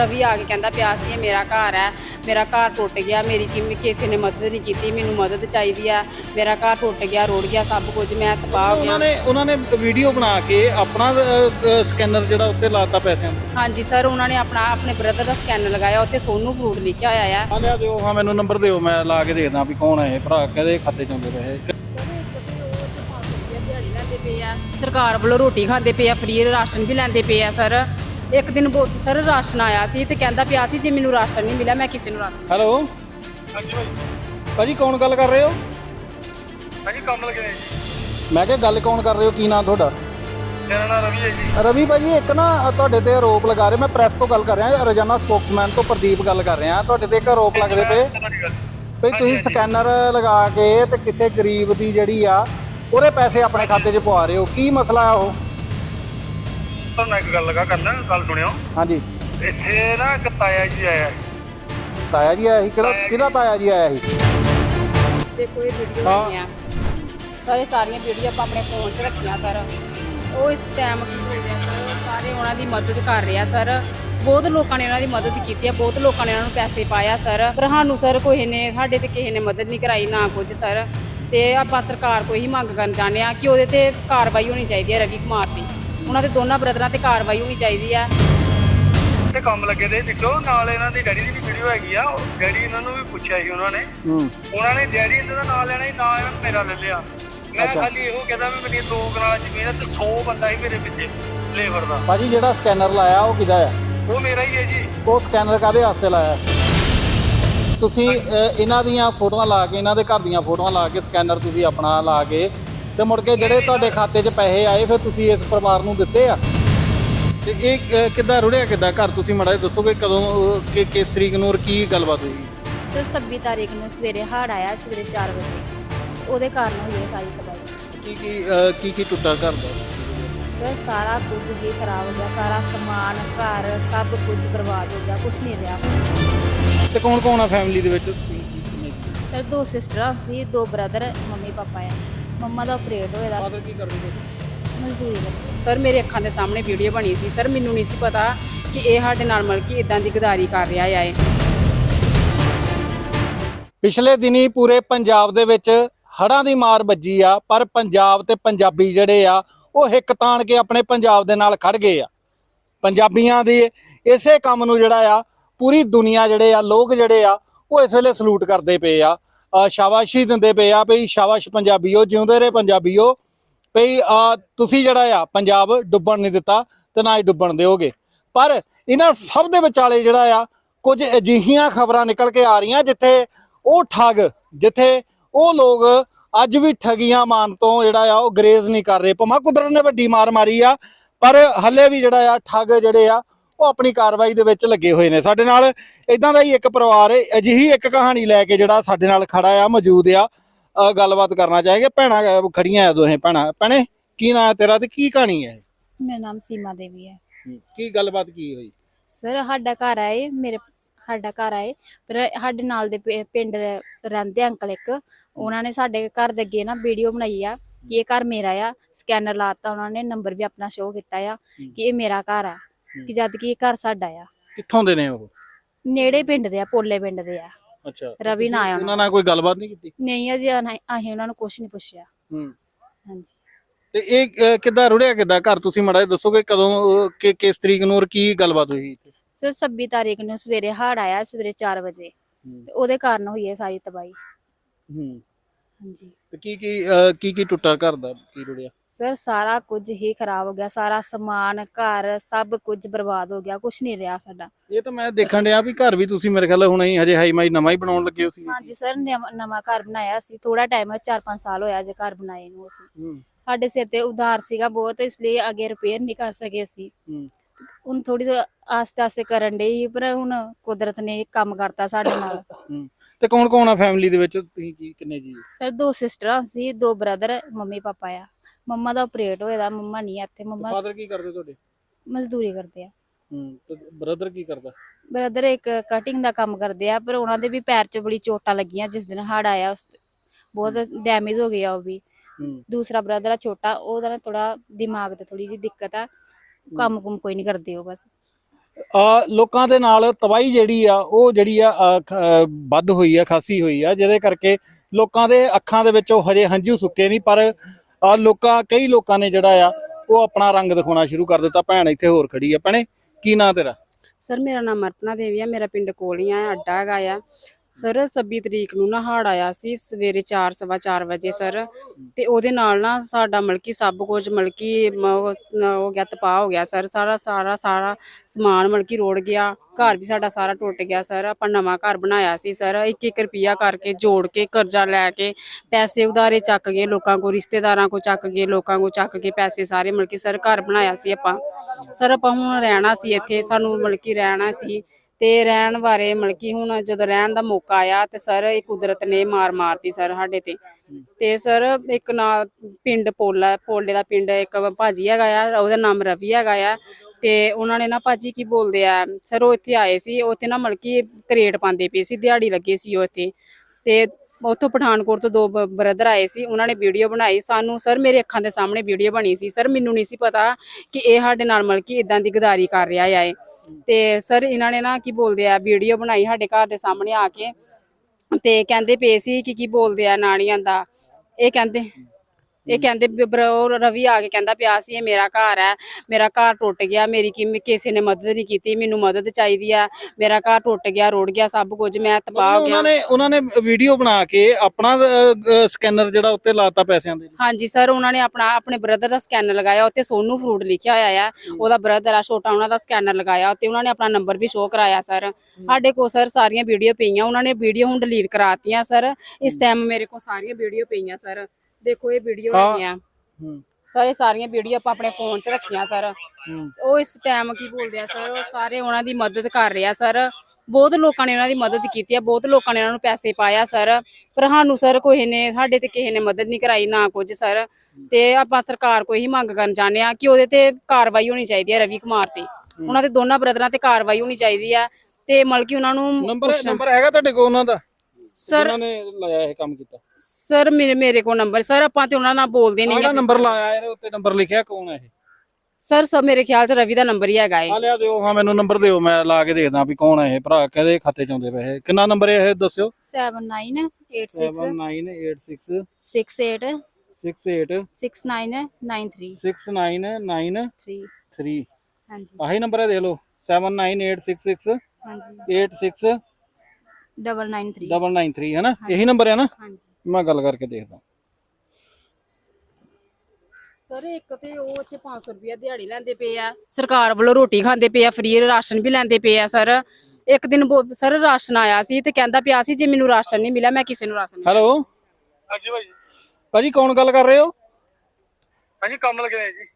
ਰਵੀ ਆ ਕੇ ਕਹਿੰਦਾ ਪਿਆ ਸੀ ਇਹ ਮੇਰਾ ਘਰ ਹੈ ਮੇਰਾ ਘਰ ਟੁੱਟ ਗਿਆ ਮੇਰੀ ਕਿ ਕਿਸੇ ਨੇ ਮਦਦ ਨਹੀਂ ਕੀਤੀ ਮੈਨੂੰ ਮਦਦ ਚਾਹੀਦੀ ਆ ਮੇਰਾ ਘਰ ਟੁੱਟ ਗਿਆ ਰੋੜ ਗਿਆ ਸਭ ਕੁਝ ਮੈਂ ਤਬਾਹ ਹੋ ਗਿਆ। ਉਹਨਾਂ ਨੇ ਉਹਨਾਂ ਨੇ ਵੀਡੀਓ ਬਣਾ ਕੇ ਆਪਣਾ ਸਕੈਨਰ ਜਿਹੜਾ ਉੱਤੇ ਲਾਤਾ ਪੈਸਿਆਂ ਦਾ ਹਾਂਜੀ ਸਰ ਉਹਨਾਂ ਨੇ ਆਪਣਾ ਆਪਣੇ ਬ੍ਰਦਰ ਦਾ ਸਕੈਨਰ ਲਗਾਇਆ ਉੱਤੇ ਸੋਨੂ ਫਰੂਟ ਲਿਖਿਆ ਹੋਇਆ ਆ। ਆ ਲਿਆ ਦਿਓ ਹਾਂ ਮੈਨੂੰ ਨੰਬਰ ਦਿਓ ਮੈਂ ਲਾ ਕੇ ਦੇਖਦਾ ਵੀ ਕੌਣ ਹੈ ਇਹ ਭਰਾ ਕਹਦੇ ਖਾਤੇ ਚ ਆਉਂਦੇ ਪੈਸੇ ਦਿਹਾੜੀ ਲੈਂਦੇ ਪਏ ਆ। ਸਰਕਾਰ ਵੱਲੋਂ ਰੋਟੀ ਖਾਂਦੇ ਪਏ ਆ ਫ੍ਰੀ ਰਾਸ਼ਨ ਵੀ ਲੈਂਦੇ ਪਏ ਆ ਸਰ। ਇੱਕ ਦਿਨ ਬੋ- ਸਰ ਰਾਸ਼ਨ ਆਇਆ ਸੀ ਤੇ ਕਹਿੰਦਾ ਪਿਆ ਸੀ ਜੇ ਮੈਨੂੰ ਰਾਸ਼ਨ ਨਹੀਂ ਮਿਲਿਆ ਮੈਂ ਕਿਸੇ ਨੂੰ ਰਾਸ਼ਨ ਹੈਲੋ ਹਾਂਜੀ ਭਾਈ। ਭਾਜੀ ਕੌਣ ਗੱਲ ਕਰ ਰਹੇ ਹੋ? ਹਾਂਜੀ ਕੰਮ ਲੱਗੇ ਨੇ ਜੀ ਮੈਂ ਕਿਹਾ ਗੱਲ ਕੌਣ ਕਰ ਰਹੇ ਹੋ? ਕੀ ਨਾਮ ਤੁਹਾਡਾ? ਮੇਰਾ ਨਾਮ ਰਵੀ ਹੈ ਜੀ। ਰਵੀ ਭਾਜੀ ਇੱਕ ਨਾ ਤੁਹਾਡੇ ਤੇ ਆਰੋਪ ਲਗਾ ਰਹੇ ਮੈਂ ਪ੍ਰੈਸ ਤੋਂ ਗੱਲ ਕਰ ਰਿਹਾ ਰੋਜ਼ਾਨਾ ਸਪੋਕਸਮੈਨ ਤੋਂ ਪ੍ਰਦੀਪ ਗੱਲ ਕਰ ਰਿਹਾ। ਤੁਹਾਡੇ ਤੇ ਇੱਕ ਆਰੋਪ ਲੱਗਦੇ ਪਏ। ਤੁਹਾਡੀ ਗੱਲ ਵੀ ਤੁਸੀਂ ਸਕੈਨਰ ਲਗਾ ਕੇ ਤੇ ਕਿਸੇ ਗਰੀਬ ਦੀ ਜਿਹੜੀ ਆ ਉਹਦੇ ਪੈਸੇ ਆਪਣੇ ਖਾਤੇ 'ਚ ਪਵਾ ਰਹੇ ਹੋ। ਕੀ ਮਸਲਾ ਆ ਉਹ? ਤੁਹਾਨੂੰ ਇੱਕ ਗੱਲ ਲਗਾ ਕਰਨਾ ਗੱਲ ਸੁਣਿਓ। ਹਾਂਜੀ। ਇੱਥੇ ਨਾ ਇੱਕ ਤਾਇਆ ਜੀ ਆਇਆ। ਤਾਇਆ ਜੀ ਆਇਆ ਸੀ? ਕਿਹੜਾ ਕਿਹਦਾ ਤਾਇਆ ਜੀ ਆਇਆ ਸੀ? ਦੇਖੋ ਇਹ ਵੀਡੀਓ। ਹੈਗੀਆਂ ਸਾਰੇ ਸਾਰੀਆਂ ਵੀਡੀਓ ਆਪਾਂ ਆਪਣੇ ਫੋਨ 'ਚ ਰੱਖੀਆਂ ਸਰ। ਉਹ ਇਸ ਟਾਈਮ ਕੀ ਹੋ ਰਿਹਾ ਸਰ? ਸਾਰੇ ਉਹਨਾਂ ਦੀ ਮਦਦ ਕਰ ਰਿਹਾ ਸਰ। ਬਹੁਤ ਲੋਕਾਂ ਨੇ ਉਹਨਾਂ ਦੀ ਮਦਦ ਕੀਤੀ ਹੈ ਬਹੁਤ ਲੋਕਾਂ ਨੇ ਉਹਨਾਂ ਨੂੰ ਪੈਸੇ ਪਾਇਆ ਸਰ। ਪਰ ਸਾਨੂੰ ਸਰ ਕੋਈ ਨੇ ਸਾਡੇ ਤੇ ਕਿਸੇ ਨੇ ਮਦਦ ਨਹੀਂ ਕਰਾਈ ਨਾ ਕੁਝ ਸਰ। ਤੇ ਆਪਾਂ ਸਰਕਾਰ ਕੋਈ ਹੀ ਮੰਗ ਕਰਨ ਚਾਹੁੰਦੇ ਆ ਕਿ ਉਹਦੇ ਤੇ ਕਾਰਵਾਈ ਹੋਣੀ ਚਾਹੀਦੀ ਹੈ ਰਵੀ ਕੁਮਾਰ ਦੀ। ਉਹਨਾਂ ਦੇ ਦੋਨਾਂ ਬ੍ਰਦਰਾਂ ਤੇ ਕਾਰਵਾਈ ਹੋਣੀ ਚਾਹੀਦੀ ਹੈ ਤੇ ਕੰਮ ਲੱਗੇ ਦੇ ਦੇਖੋ ਨਾਲ ਇਹਨਾਂ ਦੀ ਡੈਡੀ ਦੀ ਵੀ ਵੀਡੀਓ ਹੈਗੀ ਆ। ਉਹ ਡੈਡੀ ਇਹਨਾਂ ਨੂੰ ਵੀ ਪੁੱਛਿਆ ਸੀ ਉਹਨਾਂ ਨੇ। ਹੂੰ। ਉਹਨਾਂ ਨੇ ਡੈਡੀ ਇਹਨਾਂ ਦਾ ਨਾਂ ਲੈਣਾ ਸੀ ਨਾਂ ਇਹਨਾਂ ਨੇ ਮੇਰਾ ਲੈ ਲਿਆ। ਮੈਂ। ਖਾਲੀ ਇਹੋ ਕਹਿੰਦਾ ਵੀ ਮੇਰੀ ਦੋ ਕਨਾਲ ਜ਼ਮੀਨ ਹੈ ਤੇ 100 ਬੰਦਾ ਹੀ ਮੇਰੇ ਪਿੱਛੇ ਲੇਬਰ ਦਾ। ਭਾਜੀ ਜਿਹੜਾ ਸਕੈਨਰ ਲਾਇਆ ਉਹ ਕਿਹਦਾ ਆ? ਉਹ ਮੇਰਾ ਹੀ ਹੈ ਜੀ। ਉਹ ਸਕੈਨਰ ਕਾਦੇ ਵਾਸਤੇ ਲਾਇਆ? ਤੁਸੀਂ ਇਹਨਾਂ ਦੀਆਂ ਫੋਟੋਆਂ ਲਾ ਕੇ ਇਹਨਾਂ ਦੇ ਘਰ ਦੀਆਂ ਫੋਟੋਆਂ ਲਾ ਕੇ ਸਕੈਨਰ ਤੁਸੀਂ ਆਪਣਾ ਲਾ ਕੇ ਤੇ ਮੁੜ ਕੇ ਜਿਹੜੇ ਤੁਹਾਡੇ ਖਾਤੇ 'ਚ ਪੈਸੇ ਆਏ ਫਿਰ ਤੁਸੀਂ ਇਸ ਪਰਿਵਾਰ ਨੂੰ ਦਿੱਤੇ ਆ? ਤੇ ਇਹ ਅ, ਕਿੱਦਾਂ ਰੁੜਿਆ ਕਿੱਦਾਂ ਘਰ? ਤੁਸੀਂ ਮੜਾ ਦੱਸੋਗੇ ਕਦੋਂ ਅ, ਕਿ ਕਿਸ ਤਰੀਕ ਨੂੰ ਔਰ ਕੀ ਗੱਲਬਾਤ ਹੋਈ? ਸਰ 26 ਤਾਰੀਖ ਨੂੰ ਸਵੇਰੇ ਹੜ੍ਹ ਆਇਆ ਸਵੇਰੇ 4 ਵਜੇ। ਉਹਦੇ ਕਾਰਨ ਹੋਈ ਸਾਰੀ ਤਬਾਹੀ। ਕੀ ਕੀ ਅ, ਕੀ ਕੀ ਟੁੱਟਾ ਘਰ ਦਾ? ਸਰ ਸਾਰਾ ਕੁਝ ਹੀ ਖਰਾਬ ਹੋ ਗਿਆ ਸਾਰਾ ਸਮਾਨ ਘਰ ਸਭ ਕੁਝ ਬਰਬਾਦ ਹੋ ਗਿਆ ਕੁਝ ਨਹੀਂ ਰਿਹਾ। ਤੇ ਕੌਣ ਕੌਣ ਆ ਫੈਮਿਲੀ ਦੇ ਵਿੱਚ? ਸਰ ਦੋ ਸਿਸਟਰਾਂ ਸੀ ਦੋ ਬ੍ਰਦਰ ਮੰਮੀ ਪਾਪਾ ਆ। ਮੰਮਾ ਦਾ ਆਪਰੇਟ ਹੋਇਆ ਦਾ ਫਾਦਰ ਕੀ ਕਰਦੇ ਨੇ ਮਜ਼ਦੂਰੀ ਕਰਦੇ। ਸਰ ਮੇਰੇ ਅੱਖਾਂ ਦੇ ਸਾਹਮਣੇ ਵੀਡੀਓ ਬਣੀ ਸੀ। ਸਰ ਮੈਨੂੰ ਨਹੀਂ ਸੀ ਪਤਾ ਕਿ ਇਹ ਸਾਡੇ ਨਾਲ ਮਿਲ ਕੇ ਇਦਾਂ ਦੀ ਗਦਾਰੀ ਕਰ ਰਿਹਾ ਆ ਇਹ। ਪਿਛਲੇ ਦਿਨੀ ਪੂਰੇ ਪੰਜਾਬ ਦੇ ਵਿੱਚ ਹੜ੍ਹਾਂ ਦੀ ਮਾਰ ਵੱਜੀ ਆ ਪਰ ਪੰਜਾਬ ਤੇ ਪੰਜਾਬੀ ਜਿਹੜੇ ਆ ਉਹ ਹਿੱਕ ਤਾਣ ਕੇ ਆਪਣੇ ਪੰਜਾਬ ਦੇ ਨਾਲ ਖੜ ਗਏ ਆ। ਪੰਜਾਬੀਆਂ ਦੇ ਇਸੇ ਕੰਮ ਨੂੰ ਜਿਹੜਾ ਆ ਪੂਰੀ ਦੁਨੀਆ ਜਿਹੜੇ ਆ ਲੋਕ ਜਿਹੜੇ ਆ ਉਹ ਇਸ ਵੇਲੇ ਸਲੂਟ ਕਰਦੇ ਪਏ ਆ। ਸ਼ਾਬਾਸ਼ੀ ਦਿੰਦੇ ਪਏ ਆ ਭਈ ਸ਼ਾਬਾਸ਼ ਪੰਜਾਬੀਓ ਜਿਉਂਦੇ ਰਹੇ ਪੰਜਾਬੀਓ। ਭਈ ਅ, ਤੁਸੀਂ ਜਿਹੜਾ ਆ ਪੰਜਾਬ ਡੁੱਬਣ ਨਹੀਂ ਦਿੱਤਾ ਤੇ ਨਾ ਹੀ ਡੁੱਬਣ ਦਿਓਗੇ। ਪਰ ਇਹਨਾਂ ਸਭ ਦੇ ਵਿਚਾਲੇ ਜਿਹੜਾ ਆ ਕੁਝ ਅਜਿਹੀਆਂ ਖਬਰਾਂ ਨਿਕਲ ਕੇ ਆ ਰਹੀਆਂ ਜਿੱਥੇ ਉਹ ਠੱਗ ਜਿੱਥੇ ਉਹ ਲੋਕ ਅੱਜ ਵੀ ਠਗੀਆਂ ਮਾਨ ਤੋਂ ਜਿਹੜਾ ਆ ਉਹ ਗਰੇਜ਼ ਨਹੀਂ ਕਰ ਰਹੇ। ਭਾਵੇਂ ਕੁਦਰਤ ਨੇ ਵੱਡੀ ਮਾਰ ਮਾਰੀ ਆ ਪਰ ਹੱਲੇ ਵੀ ਜਿਹੜਾ ਆ ਠੱਗ ਜਿਹੜੇ ਆ ਉਹ ਆਪਣੀ ਕਾਰਵਾਈ ਦੇ ਵਿੱਚ ਲੱਗੇ ਹੋਏ ਨੇ। ਸਾਡੇ ਨਾਲ ਇਦਾਂ ਦਾ ਹੀ ਇੱਕ ਪਰਿਵਾਰ ਹੈ ਅਜਿਹੀ ਇੱਕ ਕਹਾਣੀ ਲੈ ਕੇ ਜਿਹੜਾ ਸਾਡੇ ਨਾਲ ਖੜਾ ਆ ਮੌਜੂਦ ਆ। ਗੱਲਬਾਤ ਕਰਨਾ ਚਾਹਾਂਗੇ। ਭੈਣਾਂ ਖੜੀਆਂ ਆ ਦੋਹੇ ਭੈਣਾਂ। ਭੈਣੇ ਕੀ ਨਾਂ ਹੈ ਤੇਰਾ ਤੇ ਕੀ ਕਹਾਣੀ ਹੈ ਮੇਰਾ ਨਾਮ ਸੀਮਾ ਦੇਵੀ ਹੈ। ਕੀ ਗੱਲਬਾਤ ਕੀ ਹੋਈ? ਸਰ ਸਾਡਾ ਘਰ ਆਏ ਮੇਰੇ ਸਾਡਾ ਘਰ ਆਏ ਪਰ ਸਾਡੇ ਨਾਲ ਦੇ ਪਿੰਡ ਰਹਿੰਦੇ ਅੰਕਲ ਇੱਕ। ਉਹਨਾਂ ਨੇ ਸਾਡੇ ਘਰ ਦੇ ਅੱਗੇ ਨਾ ਵੀਡੀਓ ਬਣਾਈ ਆ ਕਿ ਇਹ ਘਰ ਮੇਰਾ ਆ। ਸਕੈਨਰ ਲਾਤਾ ਉਹਨਾਂ ਨੇ। ਨੰਬਰ ਵੀ ਆਪਣਾ ਸ਼ੋਅ ਕੀਤਾ ਆ ਕਿ ਇਹ ਮੇਰਾ ਘਰ ਆ। ਕਿ ਜਦ ਕਿ ਇਹ ਘਰ ਸਾਡਾ ਆ। ਕਿੱਥੋਂ ਦੇ ਨੇ ਉਹ? ਨੇੜੇ ਪਿੰਡ ਦੇ ਆ ਪੋਲੇ ਪਿੰਡ ਦੇ ਆ। ਅੱਛਾ ਰਵੀ ਨਾਂ ਆ ਉਹਨਾਂ ਉਹਨਾਂ ਨਾਲ ਕੋਈ ਗੱਲਬਾਤ ਨਹੀਂ ਕੀਤੀ? ਨਹੀਂ ਅਜੇ ਅਨਾ- ਅਸੀਂ ਉਹਨਾਂ ਨੂੰ ਕੁਝ ਨਹੀਂ ਪੁੱਛਿਆ। ਹੂੰ। ਹਾਂਜੀ। ਤੇ ਇਹ ਕਿੱਦਾਂ ਰੁੜਿਆ ਕਿੱਦਾਂ ਘਰ? ਤੁਸੀਂ ਮੜਾ ਦੱਸੋਗੇ ਕਦੋਂ ਕਿ ਕਿਸ ਤਰੀਕ ਨੂੰ ਔਰ ਕੀ ਗੱਲਬਾਤ ਹੋਈ ਇੱਥੇ? ਸਰ 26 ਤਾਰੀਖ ਨੂੰ ਸਵੇਰੇ ਹੜ੍ਹ ਆਇਆ ਸਵੇਰੇ 4 ਵਜੇ। ਤੇ ਉਹਦੇ ਕਾਰਨ ਹੋਈ ਹੈ ਸਾਰੀ ਤਬਾਹੀ। ਹੂੰ। ਹਾਂਜੀ। ਤੇ ਕੀ ਕੀ ਕੀ ਕੀ ਟੁੱਟਾ ਘਰ ਦਾ ਕੀ ਰੁੜਿਆ? ਸਰ ਸਾਰਾ ਕੁਝ ਹੀ ਖਰਾਬ ਹੋ ਗਿਆ ਸਾਰਾ ਸਮਾਨ ਘਰ ਸਭ ਕੁਝ ਬਰਬਾਦ ਹੋ ਗਿਆ ਕੁਝ ਨਹੀਂ ਰਿਹਾ ਸਾਡਾ। ਇਹ ਤਾਂ ਮੈਂ ਦੇਖਣ ਡਿਆ ਵੀ ਘਰ ਵੀ ਤੁਸੀਂ ਮੇਰੇ ਖਿਆਲ ਹੁਣੇ ਹੀ ਹਜੇ ਹਾਈ ਮਾਈ ਨਵਾਂ ਹੀ ਬਣਾਉਣ ਲੱਗੇ ਹੋ ਸੀ। ਹਾਂਜੀ ਸਰ ਨਵ- ਨਵਾਂ ਘਰ ਬਣਾਇਆ ਸੀ ਥੋੜਾ ਟਾਈਮ ਹੈ 4-5 ਸਾਲ ਹੋਇਆ ਜੇ ਘਰ ਬਣਾਏ ਨੂੰ ਅਸੀਂ। ਹੂੰ। ਸਾਡੇ ਸਿਰ ਤੇ ਉਧਾਰ ਸੀਗਾ ਬਹੁਤ ਇਸ ਲਈ ਅੱਗੇ ਰਿਪੇਅਰ ਨਹੀਂ ਕਰ ਸਕੇ ਅਸੀਂ। ਹੂੰ। ਹੁਣ ਥੋੜੀ ਆਸਤੇ ਆਸਤੇ ਕਰਨ ਦੇ ਹੀ ਪਰ ਹੁਣ ਕੁਦਰਤ ਨੇ ਕੰਮ ਕਰਤਾ ਸਾਡੇ ਨਾਲ। ਹੂੰ। ਤੇ ਕੌਣ ਕੌਣ ਆ ਫੈਮਿਲੀ ਦੇ ਵਿੱਚ? ਤੁਸੀਂ ਕੀ ਕਿੰਨੇ ਜੀ? ਸਰ ਦੋ ਸਿਸਟਰਾਂ ਸੀ ਦੋ ਬ੍ਰਦਰ ਮੰਮੀ ਪਾਪਾ ਆ। ਮੰਮਾ ਦਾ ਆਪਰੇਟ ਹੋਇਆ ਦਾ ਮੰਮਾ ਨਹੀਂ ਆ ਇੱਥੇ ਮੰਮਾ ਫਾਦਰ ਕੀ ਕਰਦੇ ਤੁਹਾਡੇ? ਮਜ਼ਦੂਰੀ ਕਰਦੇ ਆ। ਹੂੰ ਤੇ ਬ੍ਰਦਰ ਕੀ ਕਰਦਾ? ਬ੍ਰਦਰ ਇੱਕ ਕਟਿੰਗ ਦਾ ਕੰਮ ਕਰਦੇ ਆ ਪਰ ਉਹਨਾਂ ਦੇ ਵੀ ਪੈਰ 'ਚ ਬੜੀ ਚੋਟਾਂ ਲੱਗੀਆਂ ਜਿਸ ਦਿਨ ਹੜ ਆਇਆ ਉਸ ਬਹੁਤ ਡੈਮੇਜ ਹੋ ਗਿਆ ਉਹ ਵੀ। ਹੂੰ। ਦੂਸਰਾ ਬ੍ਰਦਰ ਆ ਛੋਟਾ ਉਹਦਾ ਨਾ ਥੋੜਾ ਦਿਮਾਗ ਤੇ ਥੋੜੀ ਜਿਹੀ ਦਿੱਕਤ ਆ ਕੰਮ ਕੁਮ ਕੋਈ ਨਹੀਂ ਕਰਦੇ ਉਹ ਬਸ। ਲੋਕਾਂ ਦੇ ਨਾਲ ਤਬਾਹੀ ਜਿਹੜੀ ਆ, ਉਹ ਜਿਹੜੀ ਆ ਵੱਧ ਹੋਈ ਆ, ਖਾਸੀ ਹੋਈ ਆ, ਜਿਹਦੇ ਕਰਕੇ ਲੋਕਾਂ ਦੇ ਅੱਖਾਂ ਦੇ ਵਿੱਚ ਉਹ ਹਜੇ ਹੰਝੂ ਸੁੱਕੇ ਨਹੀਂ, ਪਰ ਲੋਕਾਂ, ਕਈ ਲੋਕਾਂ ਨੇ ਜਿਹੜਾ ਆ, ਉਹ ਆਪਣਾ ਰੰਗ ਦਿਖਾਉਣਾ ਸ਼ੁਰੂ ਕਰ ਦਿੱਤਾ। ਭੈਣ ਇੱਥੇ ਹੋਰ ਖੜੀ ਆ। ਭੈਣੇ, ਕੀ ਨਾਂ ਤੇਰਾ? ਸਰ, ਮੇਰਾ ਨਾਮ ਅਰਪਣਾ ਦੇਵੀ ਆ। ਮੇਰਾ ਪਿੰਡ ਕੋਲੀਆਂ ਆ, ਅੱਡਾ ਹੈਗਾ ਆ। ਸਰ 26 ਤਰੀਕ ਨੂੰ ਨਾ ਹੜ੍ਹ ਆਇਆ ਸੀ, ਸਵੇਰੇ 4 ਸਵਾ 4 ਵਜੇ ਸਰ। ਤੇ ਉਹਦੇ ਨਾਲ ਨਾ ਸਾਡਾ ਮਲਕੀ ਸਭ ਕੁਝ ਮਲਕੀ ਹੋ ਗਿਆ ਤਪਾਹ ਹੋ ਗਿਆ ਸਰ। ਸਾਰਾ ਸਾਰਾ ਸਾਰਾ ਸਮਾਨ ਮਲਕੀ ਰੋੜ ਗਿਆ। ਘਰ ਵੀ ਸਾਡਾ ਸਾਰਾ ਟੁੱਟ ਗਿਆ ਸਰ। ਆਪਾਂ ਨਵਾਂ ਘਰ ਬਣਾਇਆ ਸੀ ਸਰ। ਇੱਕ ਇੱਕ ਰੁਪਿਆ ਕਰਕੇ ਜੋੜ ਕੇ, ਕਰਜ਼ਾ ਲੈ ਕੇ, ਪੈਸੇ ਉਧਾਰੇ ਚੱਕ ਗਏ ਲੋਕਾਂ ਕੋ ਰਿਸ਼ਤੇਦਾਰਾਂ ਕੋ ਚੱਕ ਗਏ ਲੋਕਾਂ ਕੋ ਚੱਕ ਕੇ ਪੈਸੇ ਸਾਰੇ ਮਲਕੀ ਸਰ ਘਰ ਬਣਾਇਆ ਸੀ ਆਪਾਂ। ਸਰ, ਆਪਾਂ ਹੁਣ ਰਹਿਣਾ ਸੀ ਇੱਥੇ। ਸਾਨੂੰ ਮਲਕੀ ਰਹਿਣਾ ਸੀ। ਤੇ ਰਹਿਣ ਬਾਰੇ ਮਲਕੀ ਹੁਣ ਜਦੋਂ ਰਹਿਣ ਦਾ ਮੌਕਾ ਆਇਆ ਤੇ ਸਰ ਇਹ ਕੁਦਰਤ ਨੇ ਮਾਰ ਮਾਰਤੀ ਸਰ ਸਾਡੇ ਤੇ। ਤੇ ਸਰ ਇੱਕ ਨਾ ਪਿੰਡ ਪੋਲਾ, ਪੋਲੇ ਦਾ ਪਿੰਡ ਇੱਕ ਭਾਜੀ ਹੈਗਾ ਆ, ਉਹਦਾ ਨਾਮ ਰਵੀ ਹੈਗਾ ਆ। ਤੇ ਉਹਨਾਂ ਨੇ ਨਾ ਭਾਜੀ ਕੀ ਬੋਲਦੇ ਆ, ਸਰ ਉਹ ਇੱਥੇ ਆਏ ਸੀ, ਉੱਥੇ ਨਾ ਮਲਕੀ ਕਰੇਟ ਪਾਉਂਦੇ ਪਏ ਸੀ, ਦਿਹਾੜੀ ਲੱਗੇ ਸੀ ਉਹ ਇੱਥੇ। ਤੇ ਉੱਥੋਂ ਪਠਾਨਕੋਟ ਤੋਂ ਦੋ ਬ੍ਰਦਰ ਆਏ ਸੀ, ਉਹਨਾਂ ਨੇ ਵੀਡੀਓ ਬਣਾਈ। ਸਾਨੂੰ ਸਰ ਮੇਰੇ ਅੱਖਾਂ ਦੇ ਸਾਹਮਣੇ ਵੀਡੀਓ ਬਣੀ ਸੀ। ਸਰ ਮੈਨੂੰ ਨਹੀਂ ਸੀ ਪਤਾ ਕਿ ਇਹ ਸਾਡੇ ਨਾਲ ਮਤਲਬ ਕਿ ਇਦਾਂ ਦੀ ਗਦਾਰੀ ਕਰ ਰਿਹਾ ਆ ਇਹ। ਤੇ ਸਰ ਇਹਨਾਂ ਨੇ ਨਾ ਕੀ ਬੋਲਦੇ ਆ, ਵੀਡੀਓ ਬਣਾਈ ਸਾਡੇ ਘਰ ਦੇ ਸਾਹਮਣੇ ਆ ਕੇ। ਤੇ ਕਹਿੰਦੇ ਪਏ ਸੀ ਕਿ ਕੀ ਬੋਲਦੇ ਆ ਨਾਣੀਆਂ ਦਾ। ਇਹ ਕਹਿੰਦੇ ਇਹ ਕਹਿੰਦੇ ਬਰ- ਰਵੀ ਆ ਕੇ ਕਹਿੰਦਾ ਪਿਆ ਸੀ ਇਹ ਮੇਰਾ ਘਰ ਹੈ ਮੇਰਾ ਘਰ ਟੁੱਟ ਗਿਆ ਮੇਰੀ ਕੀ ਕਿਸੇ ਨੇ ਮਦਦ ਨਹੀਂ ਕੀਤੀ ਮੈਨੂੰ ਮਦਦ ਚਾਹੀਦੀ ਆ ਮੇਰਾ ਘਰ ਟੁੱਟ ਗਿਆ ਰੁੜ ਗਿਆ ਸਭ ਕੁਝ ਮੈਂ ਤਬਾਹ ਹੋ ਉਹਨਾਂ ਗਿਆ। ਨੇ ਉਹਨਾਂ ਨੇ ਵੀਡੀਓ ਬਣਾ ਕੇ ਆਪਣਾ ਸਕੈਨਰ ਜਿਹੜਾ ਉੱਤੇ ਲਾਤਾ ਪੈਸਿਆਂ ਦੇ ਹਾਂਜੀ ਸਰ ਉਹਨਾਂ ਨੇ ਆਪਣਾ ਆਪਣੇ ਬ੍ਰਦਰ ਦਾ ਸਕੈਨਰ ਲਗਾਇਆ ਉੱਤੇ ਸੋਨੂ ਫਰੂਟ ਲਿਖਿਆ ਹੋਇਆ ਆ ਉਹਦਾ ਬ੍ਰਦਰ ਆ ਛੋਟਾ ਉਹਨਾਂ ਦਾ ਸਕੈਨਰ ਲਗਾਇਆ ਤੇ ਉਹਨਾਂ ਨੇ ਆਪਣਾ ਨੰਬਰ ਵੀ ਸ਼ੋਅ ਕਰਾਇਆ ਸਰ। ਸਾਡੇ ਕੋਲ ਸਰ ਸਾਰੀਆਂ ਵੀਡੀਓ ਪਈਆਂ ਉਹਨਾਂ ਨੇ ਵੀਡੀਓ ਹੁਣ ਡਿਲੀਟ ਕਰਾਤੀਆਂ ਸਰ ਇਸ ਟਾਈਮ ਮੇਰੇ ਕੋਲ ਸਾਰੀਆਂ ਵੀਡੀਓ ਪਈਆਂ ਸਰ। ਦੇਖੋ ਇਹ ਵੀਡੀਓ ਹਾਂ। ਹੈਗੀਆਂ। ਹੂੰ। ਸਰ ਸਾਰੀਆਂ ਵੀਡੀਓ ਆਪਾਂ ਆਪਣੇ ਫੋਨ 'ਚ ਰੱਖੀਆਂ ਸਰ ਹੂੰ। ਉਹ ਇਸ ਟਾਈਮ ਕੀ ਬੋਲਦੇ ਆ ਸਰ ਉਹ ਸਾਰੇ ਉਹਨਾਂ ਦੀ ਮਦਦ ਕਰ ਰਿਹਾ ਸਰ ਬਹੁਤ ਲੋਕਾਂ ਨੇ ਉਹਨਾਂ ਦੀ ਮਦਦ ਕੀਤੀ ਆ ਬਹੁਤ ਲੋਕਾਂ ਨੇ ਉਹਨਾਂ ਨੂੰ ਪੈਸੇ ਪਾਇਆ ਸਰ ਪਰ ਸਾਨੂੰ ਸਰ ਕੋਈ ਨੇ ਸਾਡੇ ਤੇ ਕਿਸੇ ਨੇ ਮਦਦ ਨਹੀਂ ਕਰਾਈ ਨਾ ਕੁਝ ਸਰ ਤੇ ਆਪਾਂ ਸਰਕਾਰ ਕੋਈ ਹੀ ਮੰਗ ਕਰਨ ਚਾਹੁੰਦੇ ਆ ਕਿ ਉਹਦੇ ਤੇ ਕਾਰਵਾਈ ਹੋਣੀ ਚਾਹੀਦੀ ਹੈ ਰਵੀ ਕੁਮਾਰ ਤੇ। ਉਹਨਾਂ ਦੇ ਦੋਨਾਂ ਬ੍ਰਦਰਾਂ ਤੇ ਕਾਰਵਾਈ ਹੋਣੀ ਚਾਹੀਦੀ ਆ ਤੇ ਮਤਲਬ ਕਿ ਉਹਨਾਂ ਨੂੰ ਨੰਬਰ ਹੈਗਾ ਤੁਹਾਡੇ ਕੋਲ ਉਹਨਾਂ ਦਾ? ਸਰ ਨੇ ਲਾਇਆ ਇਹ ਕੰਮ ਕੀਤਾ? ਸਰ ਮੇਰੇ ਮੇਰੇ ਕੋਲ ਨੰਬਰ ਸਰ ਆਪਾਂ ਤੇ ਉਹਨਾਂ ਨਾਲ ਬੋਲਦੇ ਨਹੀਂ ਕਿਹੜਾ ਆ ਨੰਬਰ ਲਾਇਆ ਇਹਦੇ ਉੱਤੇ ਨੰਬਰ ਲਿਖਿਆ ਕੌਣ ਹੈ ਇਹ? ਸਰ ਸਭ ਮੇਰੇ ਖਿਆਲ 'ਚ ਰਵੀ ਦਾ ਨੰਬਰ ਹੀ ਹੈਗਾ ਏ ਆ ਲਿਆ ਦਿਓ ਹਾਂ ਮੈਨੂੰ ਨੰਬਰ ਦਿਓ ਮੈਂ ਲਾ ਕੇ ਦੇਖਦਾ ਵੀ ਕੌਣ ਹੈ ਇਹ। ਭਰਾ ਕਹਦੇ ਖਾਤੇ ਚ ਆਉਂਦੇ ਪੈਸੇ ਕਿੰਨਾ ਨੰਬਰ ਹੈ ਇਹ ਦੱਸਿਓ? 7986 7986 68 68 6993 6993 3 ਹਾਂਜੀ। ਆਹੀ ਨੰਬਰ ਹੈ ਦੇਖ ਲਓ। 7986 ਹਾਂਜੀ। 86 993 993 ਹੈ ਨਾ ਇਹੀ ਨੰਬਰ ਹੈ ਨਾ? ਹਾਂਜੀ। ਮੈਂ ਗੱਲ ਕਰਕੇ ਦੇਖਦਾ। ਸਰ ਇੱਕ ਤੇ ਉਹ ਇੱਥੇ 500 ਰੁਪਇਆ ਦਿਹਾੜੀ ਲੈਂਦੇ ਪਏ ਆ। ਸਰਕਾਰ ਵੱਲੋਂ ਰੋਟੀ ਖਾਂਦੇ ਪਏ ਆ ਫ੍ਰੀ ਰਾਸ਼ਨ ਵੀ ਲੈਂਦੇ ਪਏ ਆ ਸਰ। ਇੱਕ ਦਿਨ ਬੋ- ਸਰ ਰਾਸ਼ਨ ਆਇਆ ਸੀ ਤੇ ਕਹਿੰਦਾ ਪਿਆ ਸੀ ਜੇ ਮੈਨੂੰ ਰਾਸ਼ਨ ਨਹੀਂ ਮਿਲਿਆ ਮੈਂ ਕਿਸੇ ਨੂੰ ਰਾਸ਼ਨ ਨਹੀਂ ਹੈਲੋ ਹਾਂਜੀ ਭਾਈ। ਭਾਜੀ ਕੌਣ ਗੱਲ ਕਰ ਰਹੇ ਹੋ? ਹਾਂਜੀ ਕੰਮ ਲੱਗੇ ਨੇ ਜੀ?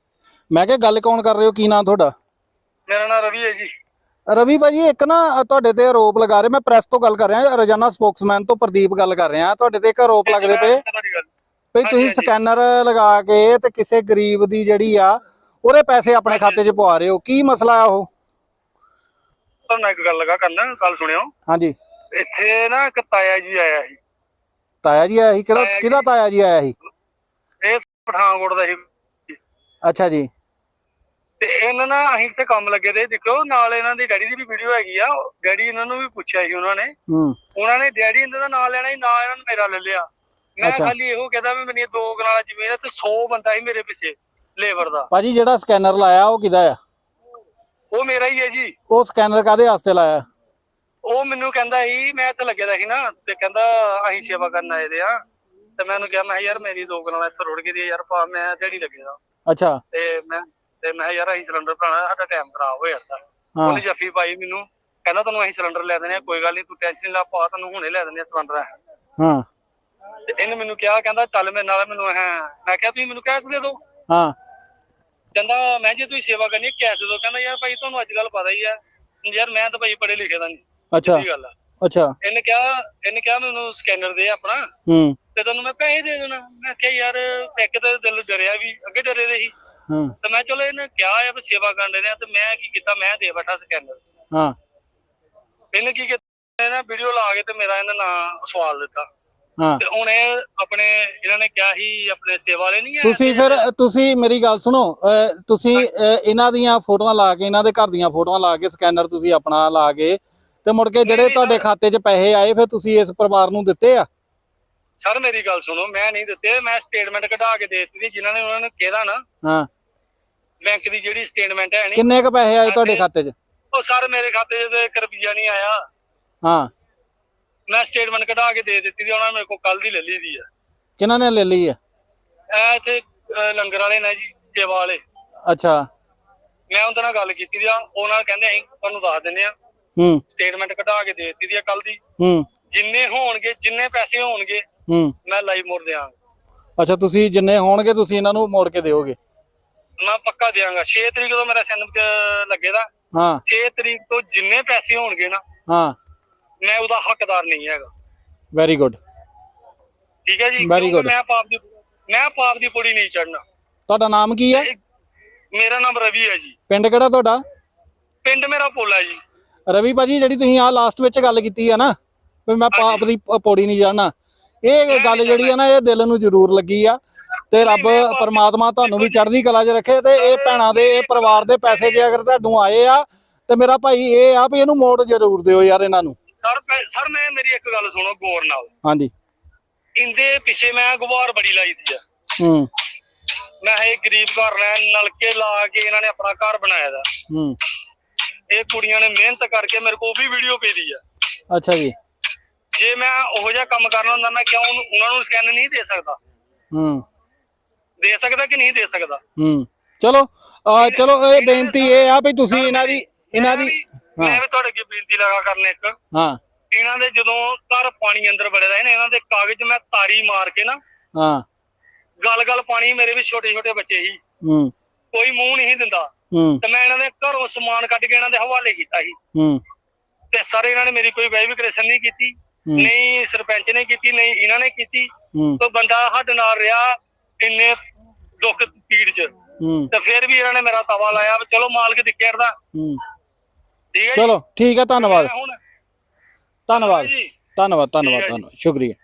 ਮੈਂ ਕਿਹਾ ਗੱਲ ਕੌਣ ਕਰ ਰਹੇ ਹੋ? ਕੀ ਨਾਮ ਤੁਹਾਡਾ? ਮੇਰਾ ਨਾਮ ਰਵੀ ਹੈ ਜੀ। ਰਵੀ ਭਾਜੀ ਇੱਕ ਨਾ ਤੁਹਾਡੇ ਤੇ ਆਰੋਪ ਲਗਾ ਰਹੇ ਮੈਂ ਪ੍ਰੈਸ ਤੋਂ ਗੱਲ ਕਰ ਰਿਹਾ ਰੋਜ਼ਾਨਾ ਸਪੋਕਸਮੈਨ ਤੋਂ ਪ੍ਰਦੀਪ ਗੱਲ ਕਰ ਰਿਹਾ ਤੁਹਾਡੇ ਤੇ ਇੱਕ ਆਰੋਪ ਲੱਗਦੇ ਪਏ। ਹਾਂਜੀ, ਤੁਸੀਂ। ਸਕੈਨਰ ਲਗਾ ਕੇ ਤੇ ਕਿਸੇ ਗਰੀਬ ਦੀ ਜਿਹੜੀ ਆ ਉਹਦੇ ਪੈਸੇ ਆਪਣੇ ਖਾਤੇ 'ਚ ਪਵਾ ਰਹੇ ਹੋ ਕੀ ਮਸਲਾ ਆ ਉਹ? ਤੁਹਾਨੂੰ ਇੱਕ ਗੱਲ ਲਗਾ ਕਰਨ ਗੱਲ ਸੁਣਿਓ। ਹਾਂਜੀ। ਇੱਥੇ ਨਾ ਇੱਕ ਤਾਇਆ ਜੀ ਆਇਆ ਸੀ। ਤਾਇਆ ਜੀ ਆਇਆ ਸੀ? ਕਿਹੜਾ। ਕਿਹਦਾ ਤਾਇਆ ਜੀ ਆਇਆ ਸੀ? ਇਹ ਪਠਾਨਕੋਟ ਦਾ ਸੀ। ਅੱਛਾ ਜੀ। ਤੇ ਇਹਨਾਂ ਨਾ ਅਸੀਂ ਇੱਥੇ ਕੰਮ ਲੱਗੇ ਦੇ ਦੇਖੋ ਨਾਲ ਇਹਨਾਂ ਦੀ ਡੈਡੀ ਦੀ ਵੀ ਵੀਡੀਓ ਹੈਗੀ ਆ। ਡੈਡੀ ਇਹਨਾਂ ਨੂੰ ਵੀ ਪੁੱਛਿਆ ਸੀ ਉਹਨਾਂ ਨੇ। ਹੂੰ। ਉਹਨਾਂ ਨੇ ਡੈਡੀ ਇਹਨਾਂ ਦਾ ਨਾਂ ਲੈਣਾ ਸੀ ਨਾ ਇਹਨਾਂ ਨੇ ਮੇਰਾ ਲੈ ਲਿਆ। ਮੈਂ ਅੱਛਾ। ਖਾਲੀ ਇਹੋ ਕਹਿੰਦਾ ਵੀ ਮੇਰੀ ਦੋ ਕਨਾਲ ਜ਼ਮੀਨ ਹੈ ਤੇ 100 ਬੰਦਾ ਹੀ ਮੇਰੇ ਪਿੱਛੇ ਲੇਬਰ ਦਾ। ਭਾਜੀ ਜਿਹੜਾ ਸਕੈਨਰ ਲਾਇਆ ਉਹ ਕਿਹਦਾ ਆ? ਉਹ ਮੇਰਾ ਹੀ ਹੈ ਜੀ। ਉਹ ਸਕੈਨਰ ਕਾਦੇ ਵਾਸਤੇ ਲਾਇਆ? ਉਹ ਮੈਨੂੰ ਕਹਿੰਦਾ ਸੀ ਮੈਂ ਇੱਥੇ ਲੱਗਿਆ ਦਾ ਸੀ ਨਾ ਤੇ ਕਹਿੰਦਾ ਅਸੀਂ ਸੇਵਾ ਕਰਨ ਆਏ ਦੇ ਆ। ਤੇ ਮੈਂ ਉਹਨੂੰ ਕਿਹਾ ਮੈਂ ਕਿਹਾ ਯਾਰ ਮੇਰੀ ਦੋ ਕਨਾਲ ਇੱਥੇ ਰੁੜ ਗਈ ਦੀ ਆ ਯਾਰ ਭਾ ਮੈਂ ਦਿਹਾੜੀ ਲੱਗੇਗਾ ਅੱਛਾ। ਤੇ ਮੈਂ ਤੇ ਮੈਂ ਕਿਹਾ ਯਾਰ ਅਸੀਂ ਸਿਲੰਡਰ ਭਰਾਣਾ ਸਾਡਾ ਟਾਈਮ ਖਰਾਬ ਹੋ ਜਾਂਦਾ। ਹਾਂ। ਉਹਨੇ ਜੱਫੀ ਪਾਈ ਮੈਨੂੰ। ਕਹਿੰਦਾ ਤੁਹਾਨੂੰ ਅਸੀਂ ਸਿਲੰਡਰ ਲੈ ਦਿੰਦੇ ਆ ਕੋਈ ਗੱਲ ਨਹੀਂ ਤੂੰ ਟੈਨਸ਼ਨ ਨਾ ਪਾ ਤੈਨੂੰ ਹੁਣੇ ਲੈ ਦਿੰਦੇ ਆ ਸਿਲੰਡਰ ਹਾਂ। ਤੇ ਇਹਨੇ ਮੈਨੂੰ ਕਿਹਾ ਕਹਿੰਦਾ ਚੱਲ ਮੇਰੇ ਨਾਲ ਮੈਨੂੰ ਹੈ ਮੈਂ ਕਿਹਾ ਤੁਸੀਂ ਮੈਨੂੰ ਕੈਸ਼ ਦੇ ਦਿਓ। ਹਾਂ। ਕਹਿੰਦਾ ਮੈਂ ਜੇ ਤੁਸੀਂ ਸੇਵਾ ਕਰਨੀ ਹੈ ਕੈਸ਼ ਦੇ ਦਿਓ। ਕਹਿੰਦਾ ਯਾਰ ਭਾਈ ਤੁਹਾਨੂੰ ਅੱਜ ਕੱਲ ਪਤਾ ਹੀ ਹੈ ਯਾਰ ਮੈਂ ਤਾਂ ਭਾਈ ਪੜ੍ਹੇ ਲਿਖੇ ਦਾ ਨਹੀਂ। ਅੱਛਾ। ਇਹ ਗੱਲ ਆ। ਅੱਛਾ। ਇਹਨੇ ਕਿਹਾ ਇਹਨੇ ਕਿਹਾ ਮੈਨੂੰ ਸਕੈਨਰ ਦੇ ਆਪਣਾ। ਹੂੰ। ਤੇ ਤੈਨੂੰ ਮੈਂ ਪੈਸੇ ਦੇ ਦੇਣਾ। ਮੈਂ ਕਿਹਾ ਯਾਰ ਇੱਕ ਤਾਂ ਦਿਲ ਡਰਿਆ ਵੀ ਅੱਗੇ ਡਰੇ ਦੇ ਸੀ। ਹਾਂ। ਤੇ ਮੈਂ ਚਲੋ ਇਹਨੇ ਕਿਹਾ ਆ ਵੀ ਸੇਵਾ ਕਰਨ ਦੇ ਨੇ ਤੇ ਮੈਂ ਕੀ ਕੀਤਾ ਮੈਂ ਦੇ ਬੈਠਾ ਸਕੈਨਰ। ਹਾਂ। ਇਹਨੇ ਕੀ ਕੀਤਾ ਇਹਨੇ ਵੀਡੀਓ ਲਾ ਕੇ ਤੇ ਮੇਰਾ ਇਹਨੇ ਨਾਂ ਸਵਾਲ ਦਿੱਤਾ। ਹਾਂ। ਤੇ ਹੁਣ ਇਹ ਆਪਣੇ ਇਹਨਾਂ ਨੇ ਕਿਹਾ ਸੀ ਆਪਣੇ ਸੇਵਾ ਵਾਲੇ ਨਹੀਂ ਹੈ ਤੁਸੀਂ ਫਿਰ ਤੁਸੀਂ ਮੇਰੀ ਗੱਲ ਸੁਣੋ ਅਹ ਤੁਸੀਂ ਅਹ ਇਹਨਾਂ ਦੀਆਂ ਫੋਟੋਆਂ ਲਾ ਕੇ ਇਹਨਾਂ ਦੇ ਘਰ ਦੀਆਂ ਫੋਟੋਆਂ ਲਾ ਕੇ ਸਕੈਨਰ ਤੁਸੀਂ ਆਪਣਾ ਲਾ ਕੇ ਤੇ ਮੁੜ ਕੇ ਜਿਹੜੇ ਨਹੀਂ, ਤੁਹਾਡੇ। ਖਾਤੇ 'ਚ ਪੈਸੇ ਆਏ ਫਿਰ ਤੁਸੀਂ ਇਸ ਪਰਿਵਾਰ ਨੂੰ ਦਿੱਤੇ ਆ? ਸਰ ਮੇਰੀ ਗੱਲ ਸੁਣੋ ਮੈਂ ਨਹੀਂ ਦਿੱਤੇ ਮੈਂ ਸਟੇਟਮੈਂਟ ਕਢਾ ਕੇ ਦੇ ਦਿੱਤੀ ਸੀ, ਜਿਨ੍ਹਾਂ ਨੇ ਉਹਨਾਂ ਨੂੰ ਕਿਹਾ ਨਾ। ਹਾਂ। ਬੈਂਕ ਦੀ ਜਿਹੜੀ ਸਟੇਟਮੈਂਟ ਹੈ ਨਹੀਂ। ਕਿੰਨੇ ਕ ਪੈਸੇ ਆਏ ਤੁਹਾਡੇ ਖਾਤੇ- 'ਚ? ਉਹ ਸਰ ਮੇਰੇ ਖਾਤੇ 'ਚ ਤੇ ਇੱਕ ਰੁਪਈਆ ਨਹੀਂ ਆਇਆ। ਹਾਂ। ਮੈਂ ਸਟੇਟਮੈਂਟ ਕਢਾ ਕੇ ਦੇ ਦਿੱਤੀ ਸੀ ਉਹਨਾਂ ਨੇ ਮੇਰੇ ਕੋਲ ਕੱਲ ਦੀ ਲੈ ਲਈ ਦੀ ਆ। ਕਿਹਨਾਂ ਨੇ ਲੈ ਲਈ ਆ? ਇਹ ਇੱਥੇ ਲੰਗਰ ਵਾਲੇ ਨੇ ਜੀ ਸੇਵਾ ਵਾਲੇ। ਅੱਛਾ। ਮੈਂ ਉਹਨਾਂ ਨਾਲ ਗੱਲ ਕੀਤੀ ਦੀ ਆ ਉਹਨਾਂ ਕਹਿੰਦੇ ਅਸੀਂ ਤੁਹਾਨੂੰ ਦੱਸ ਦਿੰਦੇ ਆ ਹੂੰ। ਸਟੇਟਮੈਂਟ ਕਢਾ ਕੇ ਦੇ ਦਿੱਤੀ ਦੀ ਆ ਕੱਲ ਦੀ। ਹੂੰ। ਜਿੰਨੇ ਹੋਣਗੇ ਜਿੰਨੇ ਪੈਸੇ ਹੋਣਗੇ ਹੂੰ। ਮੈਂ ਲਾਈਵ ਮੋੜ ਦਿਆਂਗਾ। ਅੱਛਾ ਤੁਸੀਂ ਜਿੰਨੇ ਹੋਣਗੇ ਤੁਸੀਂ ਇਹਨਾਂ ਨੂੰ ਮੋੜ ਕੇ ਦਿਓਗੇ। ਮੈਂ ਪੱਕਾ ਦਿਆਂਗਾ 6 ਤਰੀਕ ਤੋਂ ਮੇਰਾ ਸੈਂਡ ਲੱਗੇ ਦਾ। ਹਾਂ। 6 ਤਰੀਕ ਤੋਂ ਜਿੰਨੇ ਪੈਸੇ ਹੋਣਗੇ ਨਾ ਹਾਂ। ਮੈਂ ਉਹਦਾ ਹੱਕਦਾਰ ਨਹੀਂ ਹੈਗਾ। ਵੈਰੀ ਗੁੱਡ ਠੀਕ ਹੈ ਜੀ. ਮੈਂ ਪਾਪ ਦੀ ਮੈਂ ਪਾਪ ਦੀ ਪੁੜੀ ਨਹੀਂ ਚੜਨਾ ਤੁਹਾਡਾ ਨਾਮ ਕੀ ਹੈ? ਮੇਰਾ ਨਾਮ ਰਵੀ ਹੈ ਜੀ। ਪਿੰਡ ਕਿਹੜਾ ਤੁਹਾਡਾ? ਪਿੰਡ ਮੇਰਾ ਪੋਲਾ ਜੀ। ਰਵੀ ਭਾਜੀ ਜਿਹੜੀ ਤੁਸੀਂ ਆ ਲਾਸਟ ਵਿੱਚ ਗੱਲ ਕੀਤੀ ਆ ਨਾ ਵੀ ਮੈਂ ਪਾਪ ਦੀ ਪੌੜੀ ਨਹੀਂ ਜਾਣਾ ਇਹ ਗੱਲ ਜਿਹੜੀ ਆ ਨਾ ਇਹ ਦਿਲ ਨੂੰ ਜ਼ਰੂਰ ਲੱਗੀ ਆ। ਤੇ ਰੱਬ ਪਰਮਾਤਮਾ ਤੁਹਾਨੂੰ ਵੀ ਚੜ੍ਹਦੀ ਕਲਾ 'ਚ ਰੱਖੇ ਤੇ ਇਹ ਭੈਣਾਂ ਦੇ ਇਹ ਪਰਿਵਾਰ ਦੇ ਪੈਸੇ ਜੇ। ਅਗਰ ਤੁਹਾਨੂੰ ਆਏ ਆ ਤੇ ਮੇਰਾ ਭਾਈ ਇਹ ਆ ਵੀ ਇਹਨੂੰ ਮੋੜ ਜ਼ਰੂਰ ਦਿਓ ਯਾਰ ਇਹਨਾਂ ਨੂੰ। ਸਰ ਸਰ ਮੈਂ ਮੇਰੀ ਇੱਕ ਗੱਲ ਸੁਣੋ ਗੌਰ ਨਾਲ। ਹਾਂਜੀ। ਇੰਦੇ ਪਿੱਛੇ ਮੈਂ ਗੁਬਾਰ ਬੜੀ ਲਾਈ ਦੀ ਆ। ਹੂੰ। ਮੈਂ ਇਹ ਗਰੀਬ ਘਰ ਰਹਿ ਨਲਕੇ ਲਾ ਕੇ ਇਹਨਾਂ ਨੇ ਆਪਣਾ ਘਰ ਬਣਾਇਆ ਦਾ। ਹੂੰ। ਇਹ ਕੁੜੀਆਂ ਨੇ ਮਿਹਨਤ ਕਰਕੇ ਮੇਰੇ ਕੋਲ ਵੀ ਵੀਡੀਓ ਭੇਜੀ ਆ। ਅੱਛਾ ਜੀ। ਜੇ ਮੈਂ ਉਹੋ ਜਿਹਾ ਕੰਮ ਕਰਨਾ ਹੁੰਦਾ ਮੈਂ ਕਿਉਂ ਉਹਨਾਂ ਨੂੰ ਸਕੈਨ ਨਹੀਂ ਦੇ ਸਕਦਾ? ਹੂੰ। ਦੇ ਸਕਦਾ ਕਿ ਨਹੀਂ ਦੇ ਸਕਦਾ? ਹੂੰ। ਚਲੋ ਚਲੋ ਇਹ ਬੇਨਤੀ ਇਹ ਆ ਵੀ ਤੁਸੀਂ ਇਹਨਾਂ ਦੀ ਇਹਨਾਂ ਦੀ ਮੈਂ ਵੀ ਤੁਹਾਡੇ ਅੱਗੇ ਬੇਨਤੀ ਲਗਾ ਕਰਨ ਇੱਕ। ਹਾਂ। ਇਹਨਾਂ ਦੇ ਜਦੋਂ ਘਰ ਪਾਣੀ ਅੰਦਰ ਵੜੇ ਦਾ ਇਹਨਾਂ ਦੇ ਕਾਗਜ਼ ਮੈਂ ਤਾਰੀ ਮਾਰ ਕੇ ਨਾ ਹਾਂ। ਗਲ ਗਲ ਪਾਣੀ ਮੇਰੇ ਵੀ ਛੋਟੇ ਛੋਟੇ ਬੱਚੇ ਸੀ। ਹੂੰ। ਕੋਈ ਮੂੰਹ ਨਹੀਂ ਦਿੰਦਾ। ਹੂੰ। ਤੇ ਮੈਂ ਇਹਨਾਂ ਦੇ ਘਰੋਂ ਸਮਾਨ ਕੱਢ ਕੇ ਇਹਨਾਂ ਦੇ ਹਵਾਲੇ ਕੀਤਾ ਸੀ। ਹੂੰ। ਤੇ ਸਰ ਇਹਨਾਂ ਨੇ ਮੇਰੀ ਕੋਈ ਵੈਰੀਫਿਕੇਸ਼ਨ ਨਹੀਂ ਕੀਤੀ। ਨਹੀਂ ਸਰਪੰਚ ਨੇ ਕੀਤੀ ਨਹੀਂ ਇਹਨਾਂ ਨੇ ਕੀਤੀ। ਕੋਈ ਬੰਦਾ ਸਾਡੇ ਨਾਲ ਰਿਹਾ ਇੰਨੇ ਦੁੱਖ ਪੀੜ ਚ। ਹੂੰ। ਤੇ ਫਿਰ ਵੀ ਇਹਨਾਂ ਨੇ ਮੇਰਾ ਤਵਾ ਲਾਇਆ ਵੀ ਚਲੋ ਮਾਲਕ ਦਾ ਹੂੰ। ਠੀਕ ਹੈ ਜੀ? ਚਲੋ ਠੀਕ ਹੈ ਧੰਨਵਾਦ। ਹੁਣ। ਧੰਨਵਾਦ। ਜੀ। ਧੰਨਵਾਦ ਧੰਨਵਾਦ ਹੈ ਜੀ। ਧੰਨਵਾਦ। ਸ਼ੁਕਰੀਆ।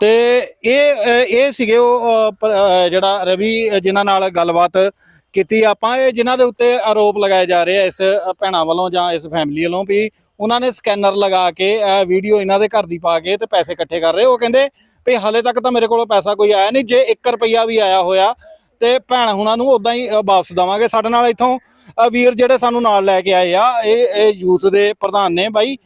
ਤੇ ਇਹ ਅ, ਇਹ ਸੀਗੇ ਉਹ ਅ, ਪ- ਅ, ਜਿਹੜਾ ਰਵੀ ਅ, ਜਿਨ੍ਹਾਂ ਨਾਲ ਗੱਲਬਾਤ ਕੀਤੀ। ਆਪਾਂ ਇਹ ਜਿਨ੍ਹਾਂ ਦੇ ਉੱਤੇ ਆਰੋਪ ਲਗਾਏ ਜਾ ਰਹੇ ਆ ਇਸ ਅ, ਭੈਣਾਂ ਵੱਲੋਂ ਜਾਂ ਇਸ ਫੈਮਿਲੀ ਵੱਲੋਂ ਵੀ ਉਹਨਾਂ ਨੇ ਸਕੈਨਰ ਲਗਾ ਕੇ ਵੀਡੀਓ ਇਹਨਾਂ ਦੇ ਘਰ ਦੀ ਪਾ ਕੇ ਤੇ ਪੈਸੇ ਇਕੱਠੇ ਕਰ ਰਹੇ। ਉਹ ਕਹਿੰਦੇ ਵੀ ਹਲੇ ਤੱਕ ਤਾਂ ਮੇਰੇ ਕੋਲ ਪੈਸਾ ਕੋਈ ਆਇਆ ਨਹੀਂ। ਜੇ 1 ਰੁਪਈਆ ਵੀ ਆਇਆ ਹੋਇਆ ਤੇ ਭੈਣ ਹੁਣਾਂ ਨੂੰ ਉਦਾਂ ਹੀ ਵਾਪਸ ਦਵਾਂਗੇ ਸਾਡੇ ਨਾਲ ਇੱਥੋਂ। ਵੀਰ ਜਿਹੜੇ ਸਾਨੂੰ ਨਾਲ ਲੈ ਕੇ ਆਏ ਆ, ਇਹ ਇਹ ਯੂਥ ਦੇ ਪ੍ਰਧਾਨ ਨੇ ਬਾਈ।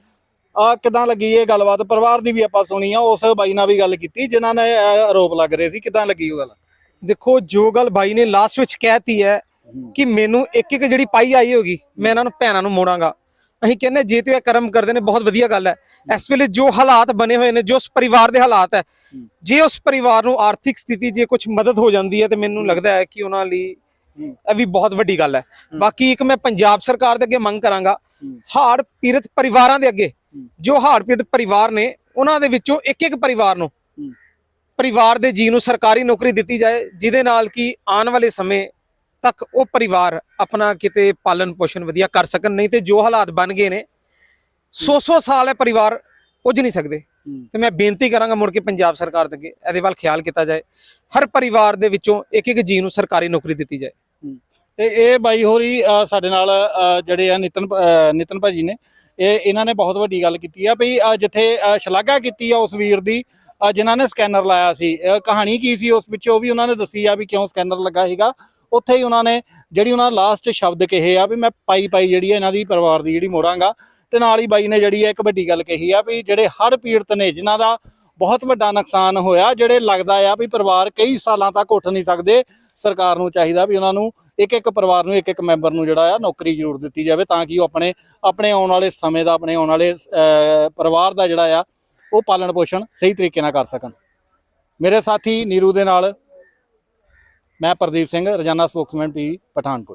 ਆ ਕਿਦਾਂ ਲੱਗੀ ਇਹ ਗੱਲਬਾਤ? ਪਰਿਵਾਰ ਦੀ ਵੀ ਆਪਾਂ ਸੁਣੀ ਆ, ਉਸ ਬਾਈ ਨਾਲ ਵੀ ਗੱਲ ਕੀਤੀ, ਜਿਨ੍ਹਾਂ ਨੇ ਆਰੋਪ ਲੱਗ ਰਹੇ ਸੀ। ਕਿਦਾਂ ਲੱਗੀ ਉਹ ਗੱਲ? ਦੇਖੋ, ਜੋ ਗੱਲ ਬਾਈ ਨੇ ਲਾਸਟ ਵਿੱਚ ਕਹਿਤੀ ਹੈ ਕਿ ਮੈਨੂੰ ਇੱਕ ਇੱਕ ਜਿਹੜੀ ਪਾਈ ਆਈ ਹੋਗੀ, ਮੈਂ ਇਹਨਾਂ ਨੂੰ ਭੈਣਾਂ ਨੂੰ ਮੋੜਾਂਗਾ। ਅਸੀਂ ਕਹਿੰਦੇ ਜੇ ਤੇ ਇਹ ਕਰਮ ਕਰਦੇ ਨੇ ਬਹੁਤ ਵਧੀਆ ਗੱਲ ਹੈ। ਇਸ ਵੇਲੇ ਜੋ ਹਾਲਾਤ ਬਣੇ ਹੋਏ ਨੇ ਜੋ ਉਸ ਪਰਿਵਾਰ ਦੇ ਹਾਲਾਤ ਹੈ ਜੇ ਉਸ ਪਰਿਵਾਰ ਨੂੰ ਆਰਥਿਕ ਸਥਿਤੀ ਜੇ ਕੁਝ ਮਦਦ ਹੋ ਜਾਂਦੀ ਹੈ ਤੇ ਮੈਨੂੰ ਲੱਗਦਾ ਹੈ ਕਿ ਉਹਨਾਂ ਲਈ ਇਹ ਵੀ ਬਹੁਤ ਵੱਡੀ ਗੱਲ ਹੈ। ਬਾਕੀ ਇੱਕ ਮੈਂ ਪੰਜਾਬ ਸਰਕਾਰ ਦੇ ਅੱਗੇ ਮੰਗ ਕਰਾਂਗਾ ਹਾੜ ਪੀੜਤ ਪਰਿਵਾਰਾਂ ਦੇ ਅੱਗੇ। ਜੋ ਹਾੜ ਪੀੜਤ ਪਰਿਵਾਰ ਨੇ ਉਹਨਾਂ ਦੇ ਵਿੱਚੋਂ ਇੱਕ ਇੱਕ ਪਰਿਵਾਰ ਨੂੰ ਪਰਿਵਾਰ ਦੇ ਜੀ ਨੂੰ ਸਰਕਾਰੀ ਨੌਕਰੀ ਦਿੱਤੀ ਜਾਏ ਜਿਹਦੇ ਨਾਲ ਕਿ ਆਉਣ ਵਾਲੇ ਸਮੇਂ ਤੱਕ ਉਹ ਪਰਿਵਾਰ ਆਪਣਾ ਕਿਤੇ ਪਾਲਣ ਪੋਸ਼ਣ ਵਧੀਆ ਕਰ ਸਕਣ ਨਹੀਂ ਤੇ ਜੋ ਹਾਲਾਤ ਬਣ ਗਏ ਨੇ 100-100 ਸਾਲ ਹੈ ਪਰਿਵਾਰ ਪੁੱਜ ਨਹੀਂ ਸਕਦੇ। ਤੇ ਮੈਂ ਬੇਨਤੀ ਕਰਾਂਗਾ ਮੁੜ ਕੇ ਪੰਜਾਬ ਸਰਕਾਰ ਦੇ ਅੱਗੇ ਇਹਦੇ ਵੱਲ ਖਿਆਲ ਕੀਤਾ ਜਾਏ ਹਰ ਪਰਿਵਾਰ ਦੇ ਵਿੱਚੋਂ ਇੱਕ ਇੱਕ ਜੀ ਨੂੰ ਸਰਕਾਰੀ ਨੌਕਰੀ ਦਿੱਤੀ ਜਾਏ। ਤੇ ਇਹ ਬਾਈ ਹੋਰੀ ਸਾਡੇ ਨਾਲ ਜਿਹੜੇ ਆ ਨਿਤਨ ਨਿਤਨ ਭਾਜੀ ਨੇ ਇਹ ਇਹਨਾਂ ਨੇ ਬਹੁਤ ਵੱਡੀ ਗੱਲ ਕੀਤੀ ਆ ਵੀ ਅ, ਜਿੱਥੇ ਸ਼ਲਾਘਾ ਕੀਤੀ ਆ ਉਸ ਵੀਰ ਦੀ ਜਿਨ੍ਹਾਂ ਨੇ ਸਕੈਨਰ ਲਾਇਆ ਸੀ। ਕਹਾਣੀ ਕੀ ਸੀ ਉਸ ਵਿੱਚ? ਉਹ ਵੀ ਉਹਨਾਂ ਨੇ ਦੱਸੀ ਆ ਵੀ ਕਿਉਂ ਸਕੈਨਰ ਲੱਗਾ ਸੀਗਾ। ਉੱਥੇ ਹੀ ਉਹਨਾਂ ਨੇ ਜਿਹੜੀ ਉਹਨਾਂ ਲਾਸਟ ਸ਼ਬਦ ਕਹੇ ਆ ਵੀ ਮੈਂ ਪਾਈ ਪਾਈ ਜਿਹੜੀ ਆ ਇਹਨਾਂ ਦੀ ਪਰਿਵਾਰ ਦੀ ਜਿਹੜੀ ਮੋੜਾਂਗਾ ਤੇ ਨਾਲ ਹੀ ਬਾਈ ਨੇ ਜਿਹੜੀ ਆ ਇੱਕ ਵੱਡੀ ਗੱਲ ਕਹੀ ਆ ਵੀ ਜਿਹੜੇ ਹੜ੍ਹ ਪੀੜਤ ਨੇ, ਜਿਨ੍ਹਾਂ ਦਾ ਬਹੁਤ ਵੱਡਾ ਨੁਕਸਾਨ ਹੋਇਆ, ਜਿਹੜੇ ਲੱਗਦਾ ਆ ਵੀ ਪਰਿਵਾਰ ਕਈ ਸਾਲਾਂ ਤੱਕ ਉੱਠ ਨਹੀਂ ਸਕਦੇ, ਸਰਕਾਰ ਨੂੰ ਚਾਹੀਦਾ ਵੀ ਉਹਨਾਂ ਨੂੰ ਇੱਕ ਇੱਕ ਪਰਿਵਾਰ ਨੂੰ, ਇੱਕ ਇੱਕ ਮੈਂਬਰ ਨੂੰ ਜਿਹੜਾ ਆ ਨੌਕਰੀ ਜ਼ਰੂਰ ਦਿੱਤੀ ਜਾਵੇ ਤਾਂ ਕਿ ਉਹ ਆਪਣੇ ਆਪਣੇ ਆਉਣ ਵਾਲੇ ਸਮੇਂ ਦਾ, ਆਪਣੇ ਆਉਣ ਵਾਲੇ ਪਰਿਵਾਰ ਦਾ ਜਿਹੜਾ ਆ ਉਹ ਪਾਲਣ ਪੋਸ਼ਣ ਸਹੀ ਤਰੀਕੇ ਨਾਲ ਕਰ ਸਕਣ। ਮੇਰੇ ਸਾਥੀ ਨੀਰੂ ਦੇ ਨਾਲ ਮੈਂ ਪ੍ਰਦੀਪ ਸਿੰਘ, ਰੋਜ਼ਾਨਾ ਸਪੋਕਸਮੈਨ ਟੀਵੀ ਪਠਾਨਕੋਟ।